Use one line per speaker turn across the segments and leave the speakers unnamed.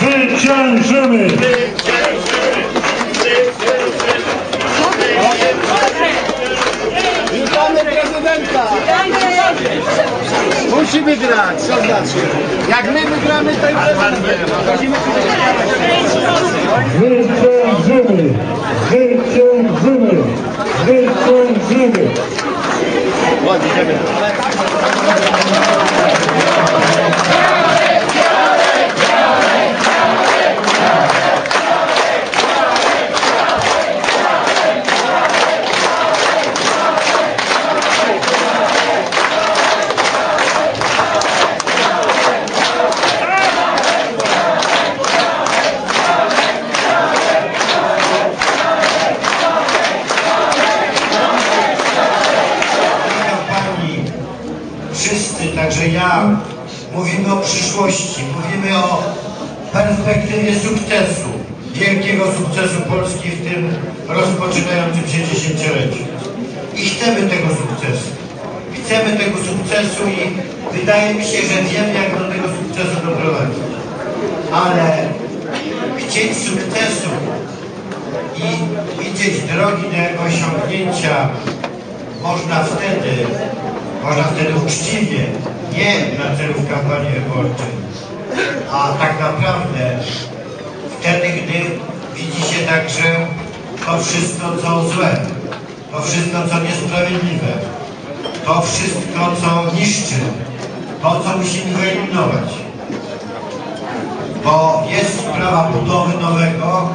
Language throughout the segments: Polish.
Zwyciężymy!
Musi wygrać? Jak my wygramy, to i
wszyscy, także ja, mówimy o przyszłości, mówimy o perspektywie sukcesu, wielkiego sukcesu Polski w tym rozpoczynającym się dziesięcioleciu. I chcemy tego sukcesu. Chcemy tego sukcesu i wydaje mi się, że wiemy, jak do tego sukcesu doprowadzić. Ale chcieć sukcesu i widzieć drogi do jego osiągnięcia można wtedy, można wtedy uczciwie, nie dla celów kampanii wyborczej, a tak naprawdę wtedy, gdy widzi się także to wszystko, co złe, to wszystko, co niesprawiedliwe, to wszystko, co niszczy, to, co musimy wyeliminować. Bo jest sprawa budowy nowego,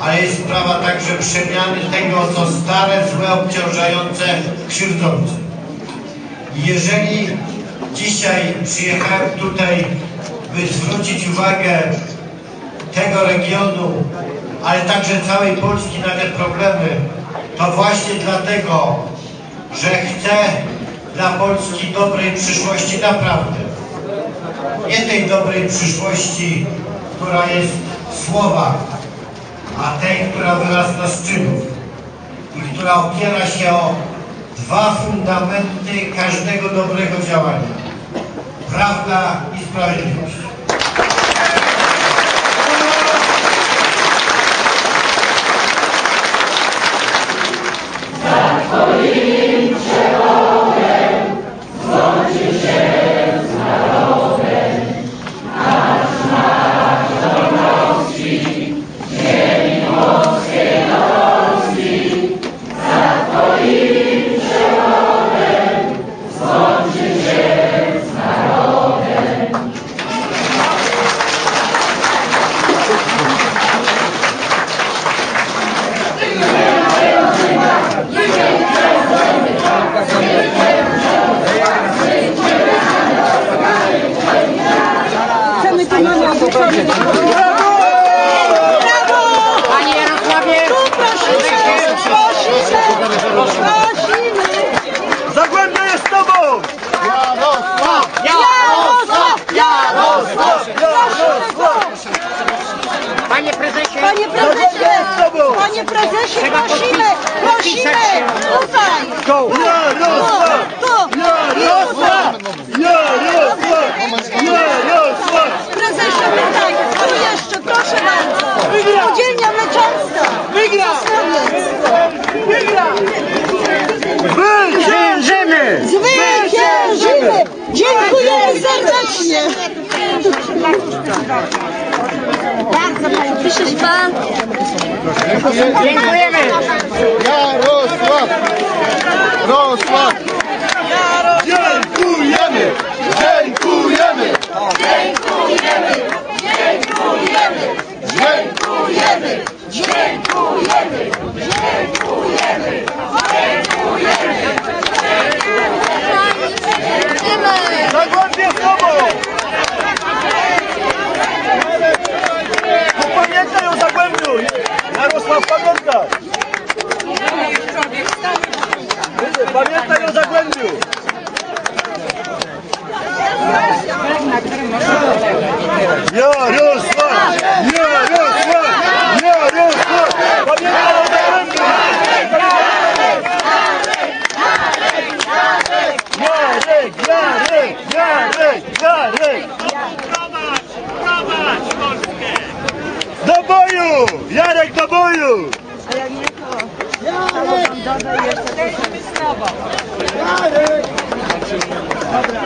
ale jest sprawa także przemiany tego, co stare, złe, obciążające, krzywdzące. Jeżeli dzisiaj przyjechałem tutaj, by zwrócić uwagę tego regionu, ale także całej Polski na te problemy, to właśnie dlatego, że chcę dla Polski dobrej przyszłości naprawdę. Nie tej dobrej przyszłości, która jest w słowach, a tej, która wyrasta z czynów i która opiera się o dwa fundamenty każdego dobrego działania. Prawda i sprawiedliwość.
Prezesie,
prosimy! Prosimy! Tutaj!
Jarosław! Jarosław! Jarosław! Jarosław!
Prezesie, tutaj! Tu jeszcze, proszę bardzo! Spółdzielnia Mleczarska!
Wygra!
Wygra!
Zwyciężymy!
Zwyciężymy! Dziękujemy serdecznie! Bardzo Pani, piszesz Pan?
dziękujemy.
Jarosław! Jarosław! Dziękujemy!
Pamiętaj o Zagłębiu!
Jarosław! Jarosław! Jarosław! Pamiętaj o Zagłębiu! Jarek! Jarek! Jarek! Jarek! Prowadź! Prowadź Polskę!
Do boju! Jarek do boju!
Ale nie to! Jarek! I jeszcze coś sprawa. Dobra.